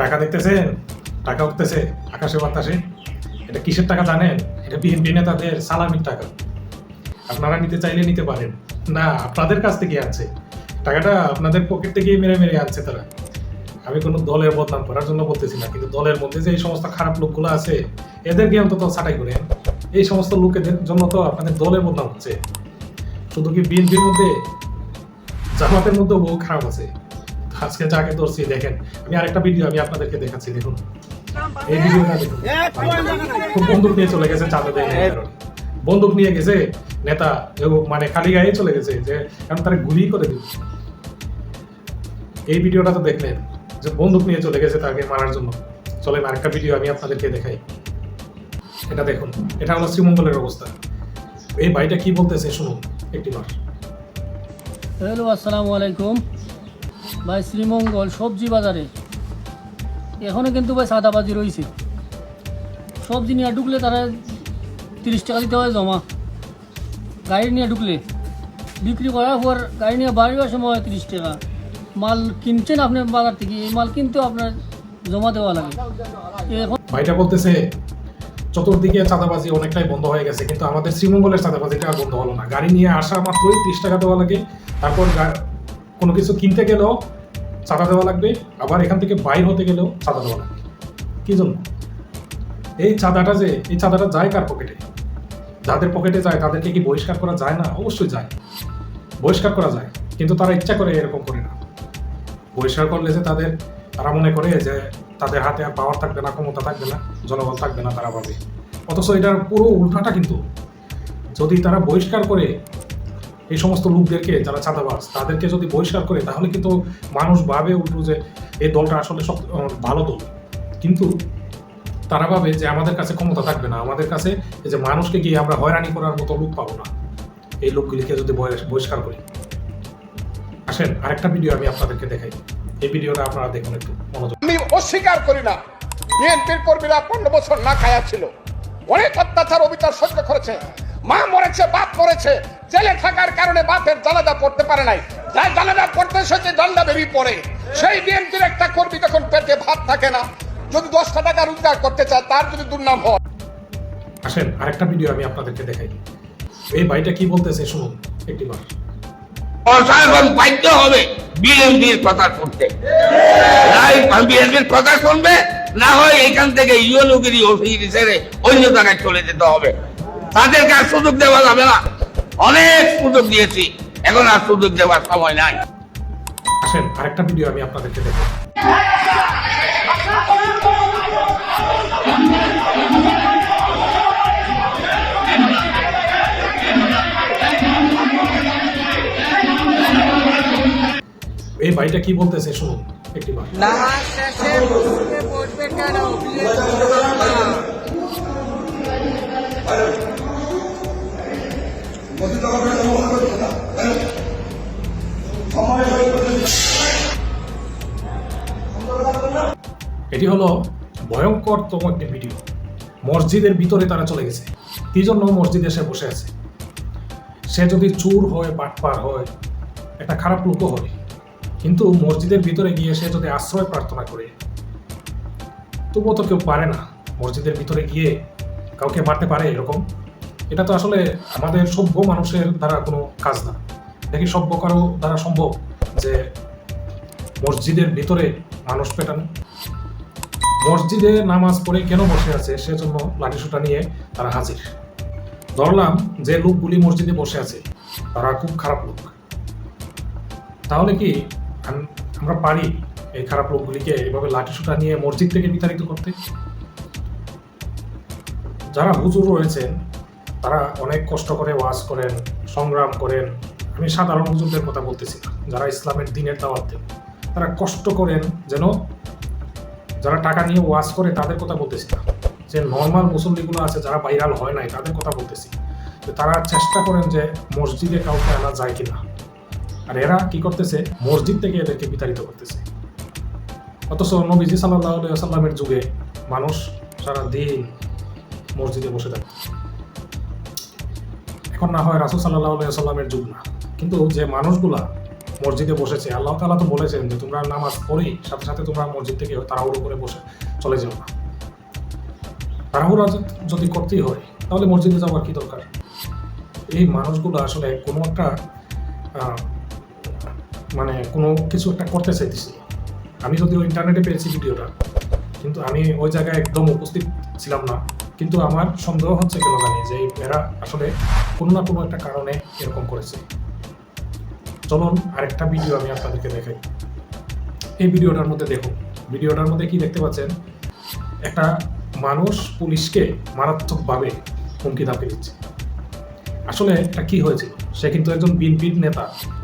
টাকা দেখতেছেন? টাকা উঠতেছে। আকাশে বাতাসে। এটা কিসের টাকা জানেন? এটা বিএনপি নেতাদের সালামির টাকা। আপনারা নিতে চাইলে নিতে পারেন। না, আপনাদের কাছ থেকে আছে। টাকাটা আপনাদের পকেট থেকেই মেরে মেরে আনছে তারা। আমি কোনো দলের বদনাম করার জন্য বলতেছি না, কিন্তু দলের মধ্যে যে এই সমস্ত খারাপ লোকগুলো আছে, এদেরকে অন্তত ছাটাই করেন। এই সমস্ত লোকেদের জন্য তো আপনাদের দলের বদনাম হচ্ছে। শুধু কি বিএনপির মধ্যে জামাতের মধ্যেও বহু খারাপ আছে? আজকে যাকে ধরছি দেখেন আমি আরেকটা ভিডিও আমি আপনাদেরকে দেখাচ্ছি দেখুন। এই ভিডিওটা দেখুন। খুব বন্দুক নিয়ে চলে গেছে চাঁদা দেয় বন্দুক নিয়ে গেছে নেতা মানে খালি গায়ে চলে গেছে যে কারণ তারা গুলি করে দিল। এই ভিডিওটা তো দেখলেন যে বন্দুক নিয়ে চলে গেছে তাকে মারার জন্য। চলেন আরেকটা ভিডিও আমি আপনাদেরকে দেখাই। এটা দেখুন এটা হলো শ্রীমঙ্গলের অবস্থা। এই ভাইটা কি বলতেছে শুনুন একটি বার। হ্যালো আসসালামু আলাইকুম। ভাই, শ্রীমঙ্গল, সবজি বাজারে। এখনও কিন্তু ভাই সাদাবাজি রয়েছে সবজি নিয়ে ঢুকলে তারা তিরিশ টাকা দিতে হয় জমা। গাড়ি নিয়ে ঢুকলে। বিক্রি করার পর গাড়ি নিয়ে বাড়িবার সময় তিরিশ টাকা। মাল কিনছেন আপনি বাজার থেকে, এই মাল কিনতেও আপনার জমা দেওয়া লাগে। ভাইটা বলতেছে, চতুর্দিকে চাঁদাবাজি অনেকটাই বন্ধ হয়ে গেছে, কিন্তু আমাদের শ্রীমঙ্গলের চাঁদাবাজিটা বন্ধ হলো না। গাড়ি নিয়ে আসা মাত্রই ত্রিশ টাকা দেওয়া লাগে, তারপর কোনো কিছু কিনতে গেলেও চাঁদা দেওয়া লাগবে, আবার এখান থেকে বাইর হতে গেলেও চাঁদা দেওয়া লাগবে। কি জন্য? এই চাঁদাটা যে, এই চাঁদাটা যায় কার পকেটে যাদের পকেটে যায়, তাদেরকে কি বহিষ্কার করা যায় না? অবশ্যই যায়। বহিষ্কার করা যায়, কিন্তু তারা ইচ্ছা করে এরকম করে না। বহিষ্কার করলে যে তাদের, তারা মনে করে যে তাদের হাতে আর পাওয়ার থাকবে না, ক্ষমতা থাকবে না, জনবল থাকবে না তারা ভাবে। অথচ এটার পুরো উল্টাটা কিন্তু, যদি তারা বহিষ্কার করে এই সমস্ত লোকদেরকে যারা চাঁদাবাজ, তাদেরকে যদি বহিষ্কার করে, তাহলে কিন্তু মানুষ ভাবে উল্টো যে এই দলটা আসলে সব ভালো দল। কিন্তু তারা ভাবে যে আমাদের কাছে ক্ষমতা থাকবে না। আমাদের কাছে যে মানুষকে গিয়ে আমরা হয়রানি করার মতো লোক পাবো না। এই লোকগুলিকে যদি বহিষ্কার করি। আসেন, আরেকটা ভিডিও আমি আপনাদেরকে দেখাই। এই ভিডিওটা আপনারা দেখুন একটু, মনোযোগ। আমি অস্বীকার করি না। বিএনপির কর্মীরা পনেরো বছর না খায়া ছিল। অনেক অত্যাচার অবিচার সহ্য করেছে। মা মরেছে বাপ মরেছে জেলে থাকার কারণে বাপের জানাজা পড়তে পারে নাই। যাই জানাজা পড়তে এসেছে দণ্ডা বেরিয়ে পড়ে। সেই বিএনপির একটা কর্মী যখন পেটে ভাত থাকে না। যদি দশটা টাকা রোজগার করতে চায় তার যদি দুর্নাম হয়। আসেন আরেকটা ভিডিও আমি আপনাদেরকে দেখাই। এই ভাইটা কি বলতেছে শুনুন একটি বার। প্রশাসন বাধ্য হবে বিএনপির কথা শুনতে। নাই বিএনপির কথা শুনবে না হয় এখান থেকে ইউনুগিরি অফিস ছেড়ে অন্য জায়গায় চলে যেতে হবে। তাদেরকে আর সুযোগ দেওয়া যাবে না। অনেক সুযোগ দিয়েছি। এখন আর সুযোগ দেওয়ার সময় নাই। আসেন আরেকটা ভিডিও আমি আপনাদেরকে দেখাই এই ভাইটা কি বলতেছে শুনুন একটি বার। নামাজ শেষে মসজিদে বসবে কেন না। এটি হলো ভয়ঙ্করতম একটি ভিডিও। মসজিদের ভিতরে তারা চলে গেছে। কি জন্য মসজিদে সে বসে আছে? সে যদি চুর হয়, বাটপার হয়, একটা খারাপ লোকও হয় কিন্তু মসজিদের ভিতরে গিয়ে সে যদি আশ্রয় প্রার্থনা করে, তবুও তো কেউ পারে না মসজিদের ভিতরে গিয়ে কাউকে মারতে পারে এরকম। এটা তো আসলে আমাদের সভ্য মানুষের দ্বারা কোনো কাজ না। দেখি সভ্য কারও দ্বারা সম্ভব যে মসজিদের ভিতরে মানুষ পেটানো? মসজিদে নামাজ পড়ে কেন বসে আছে? সেজন্য লাঠিসোঁটা নিয়ে তারা হাজির। ধরলাম যে লোকগুলি মসজিদে বসে আছে, তারা খুব খারাপ লোক। তাহলে কি আমরা পারি এই খারাপ লোকগুলিকে এইভাবে লাঠিসোঁটা নিয়ে মসজিদ থেকে বিতাড়িত করতে? যারা হুজুর রয়েছেন তারা অনেক কষ্ট করে ওয়াজ করেন, সংগ্রাম করেন। আমি সাধারণ হুজুরদের কথা বলতেছি না, যারা ইসলামের দিনের দাওয়াত দেন। তারা কষ্ট করেন যেন যারা টাকা নিয়ে ওয়াজ করে তাদের কথা বলতেছি না। যে নর্মাল মুসল্লিগুলো আছে যারা ভাইরাল হয় নাই, তাদের কথা বলতেছি। যে তারা চেষ্টা করেন যে মসজিদে কাউকে আনা যায় কিনা। আর এরা কি করতেছে? মসজিদ থেকে এদেরকে বিতাড়িত করতেছে। অথচ নবীজি সাল্লাহ সাল্লামের যুগে মানুষ সারা দিন মসজিদে বসে থাকে। এখন না হয় রাসুল সাল্লাহ সাল্লামের যুগ না। কিন্তু যে মানুষগুলা মসজিদে বসেছে, আল্লাহ তালা তো বলেছেন যে তোমরা নামাজ পড়েই সাথে সাথে তোমরা মসজিদ থেকে তাড়াহুড়ো করে বসে চলে যেও না। তাড়াহুড়া যদি করতেই হয়, তাহলে মসজিদে যাওয়ার কি দরকার? এই মানুষগুলো আসলে কোনো একটা মানে কোনো কিছু একটা করতে চাইতেছি। আমি যদিও ইন্টারনেটে পেয়েছি ভিডিওটা, কিন্তু আমি ওই জায়গায় একদম উপস্থিত ছিলাম না। কিন্তু আমার সন্দেহ হচ্ছে কেন জানি যে এই এরা আসলে কোনো না কোনো একটা কারণে এরকম করেছে। চলুন আরেকটা ভিডিও আমি আপনাদেরকে দেখাই। এই ভিডিওটার মধ্যে দেখুন। ভিডিওটার মধ্যে কি দেখতে পাচ্ছেন? একটা মানুষ পুলিশকে মারাত্মকভাবে হুমকি ধামকি দিচ্ছে। আসলে এটা কি হয়েছিল? সে কিন্তু একজন বিএনপির নেতা।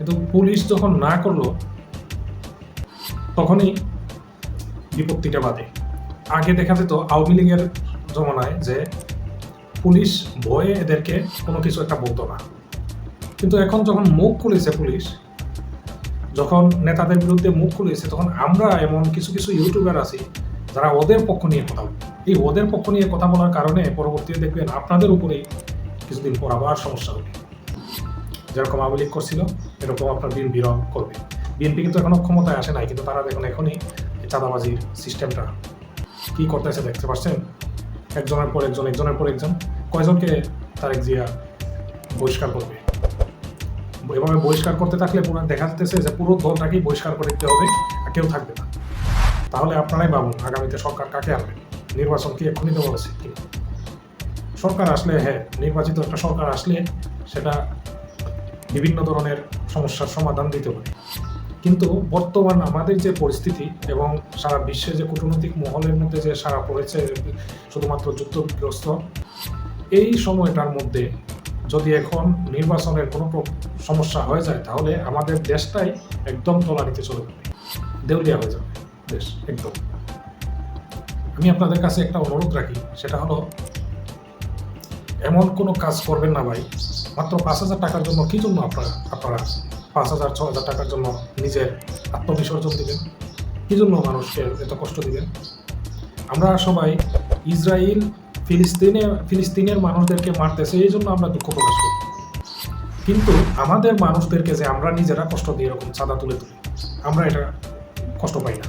কিন্তু পুলিশ যখন না করল, তখনই বিপত্তিটা বাদে আগে দেখা যেত আওয়ামী লীগের জমানায় যে পুলিশ ভয়ে এদেরকে কোনো কিছু একটা বলতো না। কিন্তু এখন যখন মুখ খুলেছে পুলিশ, যখন নেতাদের বিরুদ্ধে মুখ খুলেছে, তখন আমরা এমন কিছু কিছু ইউটিউবার আছি যারা ওদের পক্ষ নিয়ে কথা বলে। এই ওদের পক্ষ নিয়ে কথা বলার কারণে পরবর্তীতে দেখবেন আপনাদের উপরেই কিছুদিন পর আবার সমস্যা হবে। যেরকম আওয়ামী লীগ করছিল, এরকম আপনার বিএনপি করবে। বিএনপি কিন্তু এখনও ক্ষমতায় আসে নাই, কিন্তু তারা দেখুন এখনই চাঁদাবাজির সিস্টেমটা কি করতেছে দেখতে পাচ্ছেন? একজনের পর একজন, একজনের পর একজন, কয়জনকে তারেক জিয়া বহিষ্কার করবে? এভাবে বহিষ্কার করতে থাকলে পুরো দেখা যে পুরো দলটাকেই বহিষ্কার করে দিতে হবে, আর কেউ থাকবে না। তাহলে আপনারাই ভাবুন, আগামীতে সরকার কাকে আনবে? নির্বাচন কি এক্ষুনি দেওয়া উচিত সরকার আসলে হ্যাঁ নির্বাচিত একটা সরকার আসলে সেটা বিভিন্ন ধরনের সমস্যার সমাধান দিতে পারে। কিন্তু বর্তমান আমাদের যে পরিস্থিতি এবং সারা বিশ্বে যে কূটনৈতিক মহলের মধ্যে যে সারা পড়েছে, শুধুমাত্র যুদ্ধগ্রস্ত এই সময়টার মধ্যে যদি এখন নির্বাচনের কোনো সমস্যা হয়ে যায়, তাহলে আমাদের দেশটাই একদম তলানিতে চলে যাবে। দেউলিয়া হয়ে যাবে দেশ, একদম। আমি আপনাদের কাছে একটা অনুরোধ রাখি, সেটা হলো, এমন কোনো কাজ করবেন না ভাই মাত্র পাঁচ হাজার টাকার জন্য কি জন্য আপনারা আপনারা পাঁচ হাজার, ছ হাজার টাকার জন্য নিজের আত্মবিসর্জন দিবেন? কি জন্য মানুষকে এত কষ্ট দিবেন? আমরা সবাই ইসরায়েল ফিলিস্তিনে, ফিলিস্তিনের মানুষদেরকে মারতেছে, এই জন্য আমরা দুঃখ প্রকাশ করি। কিন্তু আমাদের মানুষদেরকে যে আমরা নিজেরা কষ্ট দিয়ে এরকম চাঁদা তুলে তুলি, আমরা এটা কষ্ট পাই না।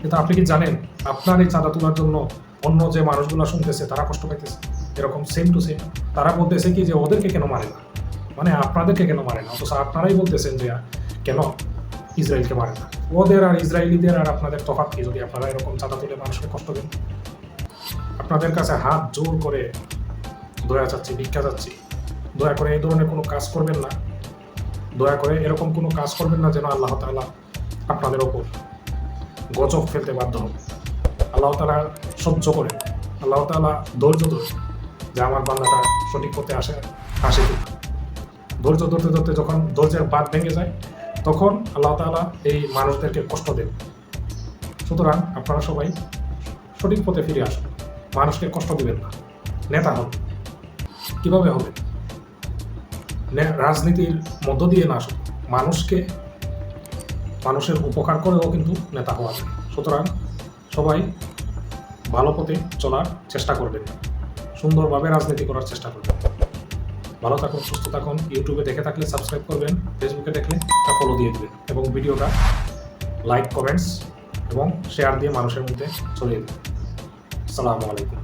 কিন্তু আপনি কি জানেন, আপনার এই চাঁদা তোলার জন্য অন্য যে মানুষগুলো শুনতেছে, তারা কষ্ট পাইতেছে? এরকম সেম টু সেম তারা বলতেছে কি যে ওদেরকে কেন মারে না? মানে আপনাদেরকে কেন মারে না? অথচ আপনারাই বলতেছেন যে, কেন ইসরায়েলকে মারে না? ওদের আর ইসরায়েলিদের আর আপনাদের তফাৎ কি? যদি আপনারা এরকম চাঁদা তুলে মানুষকে কষ্ট দেন। আপনাদের কাছে হাত জোর করে দয়া চাচ্ছি, ভিক্ষা চাচ্ছি। দয়া করে এই ধরনের কোনো কাজ করবেন না। দয়া করে এরকম কোনো কাজ করবেন না যেন আল্লাহ তাআলা আপনাদের ওপর গজব ফেলতে বাধ্য হবে আল্লাহ তালা সহ্য করে আল্লাহ তালা ধৈর্য ধরে যে আমার বান্দাটা সঠিক পথে আসে আসে ধৈর্য ধরতে ধরতে যখন ধৈর্যের বাদ ভেঙে যায়, তখন আল্লাহ তালা এই মানুষদেরকে কষ্ট দেন। সুতরাং আপনারা সবাই সঠিক পথে ফিরে আসুন। মানুষকে কষ্ট দিবেন না। নেতা হন। কীভাবে হবে? রাজনীতির মধ্য দিয়ে না শুধু মানুষকে, মানুষের উপকার করেও কিন্তু নেতা হওয়া যায়। সুতরাং সবাই ভালো পথে চলার চেষ্টা করবেন। সুন্দরভাবে রাজনীতি করার চেষ্টা করবেন। ভালো থাকুন, সুস্থ থাকুন ইউটিউবে দেখে থাকলে সাবস্ক্রাইব করবেন ফেসবুকে দেখলে তা ফলো দিয়ে দেবেন এবং ভিডিওটা লাইক কমেন্টস এবং শেয়ার দিয়ে মানুষের মধ্যে ছড়িয়ে দেবেন। আসসালামু আলাইকুম।